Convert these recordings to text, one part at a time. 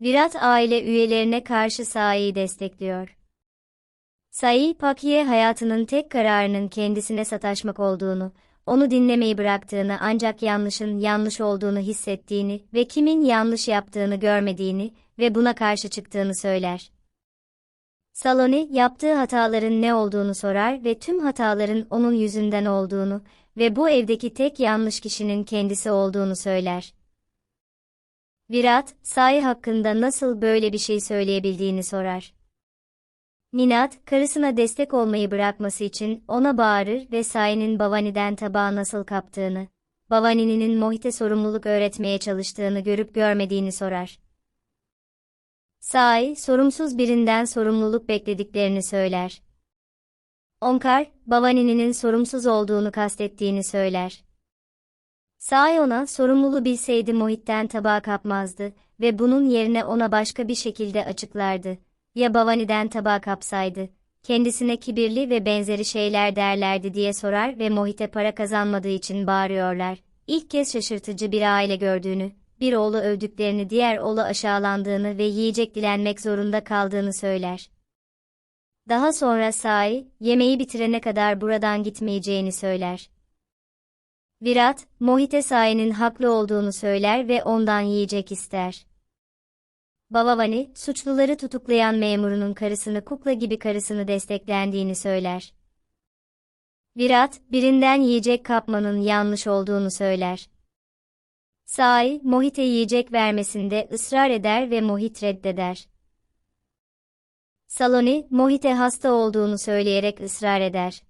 Virat aile üyelerine karşı Sai'yi destekliyor. Sai, Paki'ye hayatının tek kararının kendisine sataşmak olduğunu, onu dinlemeyi bıraktığını ancak yanlışın yanlış olduğunu hissettiğini ve kimin yanlış yaptığını görmediğini ve buna karşı çıktığını söyler. Saloni, yaptığı hataların ne olduğunu sorar ve tüm hataların onun yüzünden olduğunu ve bu evdeki tek yanlış kişinin kendisi olduğunu söyler. Virat, Sai hakkında nasıl böyle bir şey söyleyebildiğini sorar. Ninat, karısına destek olmayı bırakması için ona bağırır ve Sai'nin Bavani'den tabağı nasıl kaptığını, Bavani'nin Mohit'e sorumluluk öğretmeye çalıştığını görüp görmediğini sorar. Sai, sorumsuz birinden sorumluluk beklediklerini söyler. Onkar, Bavani'nin sorumsuz olduğunu kastettiğini söyler. Sai ona sorumluluğu bilseydi Mohit'ten tabağı kapmazdı ve bunun yerine ona başka bir şekilde açıklardı. Ya Bavani'den tabağı kapsaydı, kendisine kibirli ve benzeri şeyler derlerdi diye sorar ve Mohit'e para kazanmadığı için bağırıyorlar. İlk kez şaşırtıcı bir aile gördüğünü, bir oğlu övdüklerini diğer oğlu aşağılandığını ve yiyecek dilenmek zorunda kaldığını söyler. Daha sonra Sai, yemeği bitirene kadar buradan gitmeyeceğini söyler. Virat, Mohite Sai'nin haklı olduğunu söyler ve ondan yiyecek ister. Bavavani, suçluları tutuklayan memurunun karısını kukla gibi karısını desteklendiğini söyler. Virat, birinden yiyecek kapmanın yanlış olduğunu söyler. Sai, Mohit'e yiyecek vermesinde ısrar eder ve Mohit reddeder. Saloni, Mohit'e hasta olduğunu söyleyerek ısrar eder.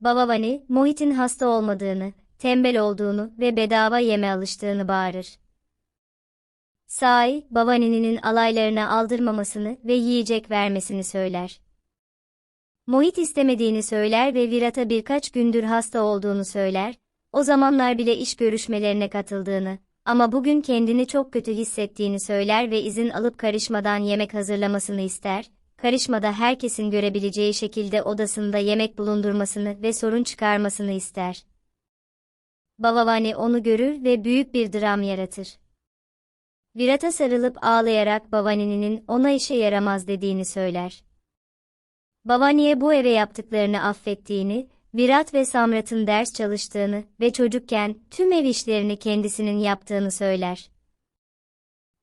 Bavavani, Mohit'in hasta olmadığını, tembel olduğunu ve bedava yeme alıştığını bağırır. Sai, Bavani'nin alaylarına aldırmamasını ve yiyecek vermesini söyler. Mohit istemediğini söyler ve Virat'a birkaç gündür hasta olduğunu söyler, o zamanlar bile iş görüşmelerine katıldığını, ama bugün kendini çok kötü hissettiğini söyler ve izin alıp karışmadan yemek hazırlamasını ister, karışmada herkesin görebileceği şekilde odasında yemek bulundurmasını ve sorun çıkarmasını ister. Bavavani onu görür ve büyük bir dram yaratır. Virat'a sarılıp ağlayarak Bavani'nin ona işe yaramaz dediğini söyler. Bavani'ye bu eve yaptıklarını affettiğini, Virat ve Samrat'ın ders çalıştığını ve çocukken tüm ev işlerini kendisinin yaptığını söyler.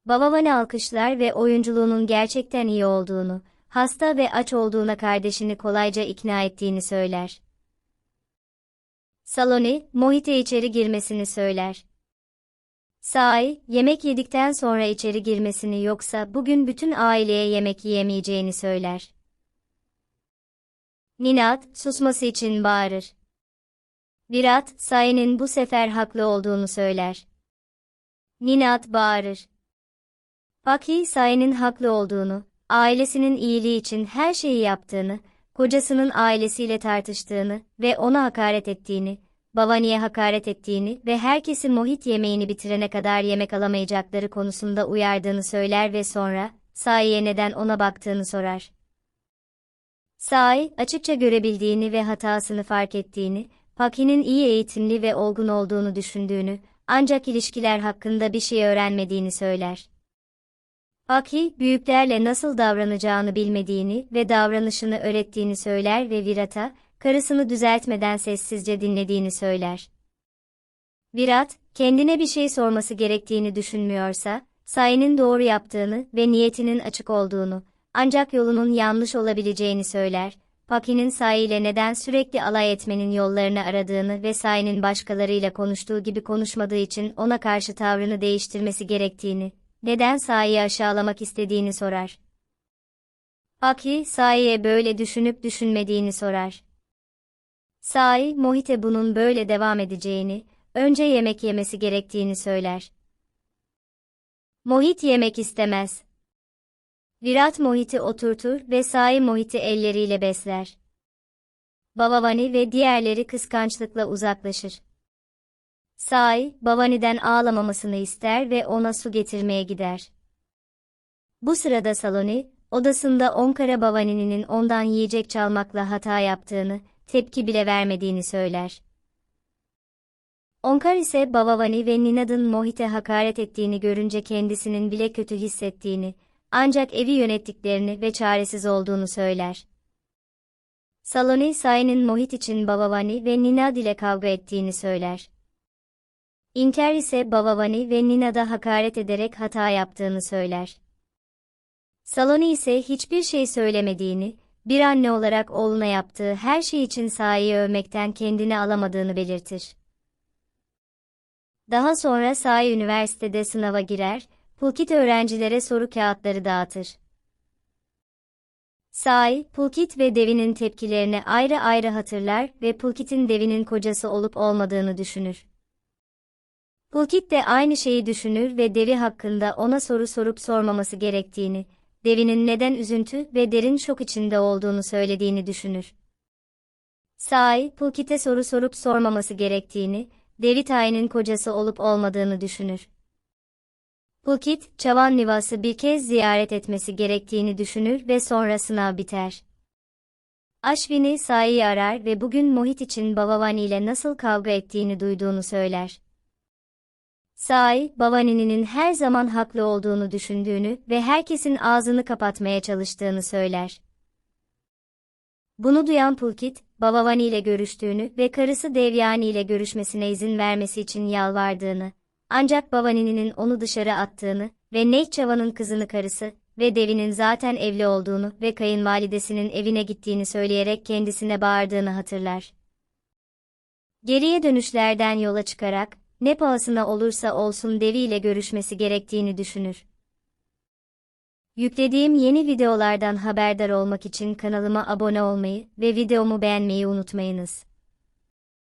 Bavavani alkışlar ve oyunculuğunun gerçekten iyi olduğunu, hasta ve aç olduğuna kardeşini kolayca ikna ettiğini söyler. Saloni, Mohit'e içeri girmesini söyler. Sai, yemek yedikten sonra içeri girmesini yoksa bugün bütün aileye yemek yiyemeyeceğini söyler. Ninat, susması için bağırır. Virat, Sai'nin bu sefer haklı olduğunu söyler. Ninat bağırır. Paki, Sai'nin haklı olduğunu, ailesinin iyiliği için her şeyi yaptığını, kocasının ailesiyle tartıştığını ve ona hakaret ettiğini, Bavani'ye hakaret ettiğini ve herkesi Mohit yemeğini bitirene kadar yemek alamayacakları konusunda uyardığını söyler ve sonra, Sai'ye neden ona baktığını sorar. Sai, açıkça görebildiğini ve hatasını fark ettiğini, Paki'nin iyi eğitimli ve olgun olduğunu düşündüğünü, ancak ilişkiler hakkında bir şey öğrenmediğini söyler. Paki, büyüklerle nasıl davranacağını bilmediğini ve davranışını öğrettiğini söyler ve Virat'a, karısını düzeltmeden sessizce dinlediğini söyler. Virat, kendine bir şey sorması gerektiğini düşünmüyorsa, Sai'nin doğru yaptığını ve niyetinin açık olduğunu, ancak yolunun yanlış olabileceğini söyler. Paki'nin Sai ile neden sürekli alay etmenin yollarını aradığını ve Sai'nin başkalarıyla konuştuğu gibi konuşmadığı için ona karşı tavrını değiştirmesi gerektiğini, neden Sai'yi aşağılamak istediğini sorar. Paki, Sai'ye böyle düşünüp düşünmediğini sorar. Sai, Mohit'e bunun böyle devam edeceğini, önce yemek yemesi gerektiğini söyler. Mohit yemek istemez. Virat Mohit'i oturtur ve Sai Mohit'i elleriyle besler. Bavavani ve diğerleri kıskançlıkla uzaklaşır. Sai, Bavani'den ağlamamasını ister ve ona su getirmeye gider. Bu sırada Saloni, odasında Onkara Bavani'nin ondan yiyecek çalmakla hata yaptığını, tepki bile vermediğini söyler. Onkar ise Bavavani ve Ninad'ın Mohit'e hakaret ettiğini görünce kendisinin bile kötü hissettiğini, ancak evi yönettiklerini ve çaresiz olduğunu söyler. Saloni Sai'nin Mohit için Bavavani ve Ninad ile kavga ettiğini söyler. İnkar ise Bavavani ve Ninad'a hakaret ederek hata yaptığını söyler. Saloni ise hiçbir şey söylemediğini, bir anne olarak oğluna yaptığı her şey için Sai'yi övmekten kendini alamadığını belirtir. Daha sonra Sai üniversitede sınava girer, Pulkit öğrencilere soru kağıtları dağıtır. Sai, Pulkit ve Devi'nin tepkilerini ayrı ayrı hatırlar ve Pulkit'in Devi'nin kocası olup olmadığını düşünür. Pulkit de aynı şeyi düşünür ve Devi hakkında ona soru sorup sormaması gerektiğini, Devi'nin neden üzüntü ve derin şok içinde olduğunu söylediğini düşünür. Sai, Pulkit'e soru sorup sormaması gerektiğini, Devi Tay'ın kocası olup olmadığını düşünür. Pulkit, Çavan Nivas'ı bir kez ziyaret etmesi gerektiğini düşünür ve sonra sınav biter. Ashwini Sai'yi arar ve bugün Mohit için Bavavani ile nasıl kavga ettiğini duyduğunu söyler. Sai, Bavani'nin her zaman haklı olduğunu düşündüğünü ve herkesin ağzını kapatmaya çalıştığını söyler. Bunu duyan Pulkit, Bavavani ile görüştüğünü ve karısı Devyani ile görüşmesine izin vermesi için yalvardığını, ancak Bavani'nin onu dışarı attığını ve Neyçava'nın kızını karısı ve Devi'nin zaten evli olduğunu ve kayınvalidesinin evine gittiğini söyleyerek kendisine bağırdığını hatırlar. Geriye dönüşlerden yola çıkarak, ne pahasına olursa olsun Devi ile görüşmesi gerektiğini düşünür. Yüklediğim yeni videolardan haberdar olmak için kanalıma abone olmayı ve videomu beğenmeyi unutmayınız.